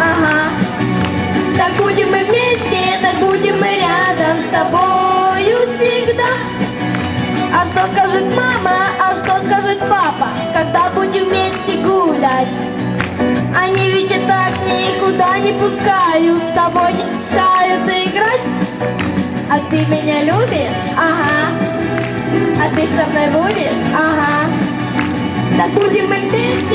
Ага Так будем мы вместе, так будем мы рядом с тобою всегда А что скажет мама, а что скажет папа, когда будем вместе гулять? Они ведь и так никуда не пускают, с тобой не пускают играть. А ты меня любишь? Ага. А ты со мной будешь? Ага. Так будем мы вместе,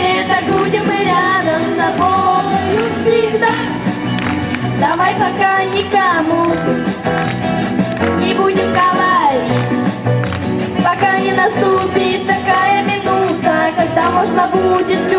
just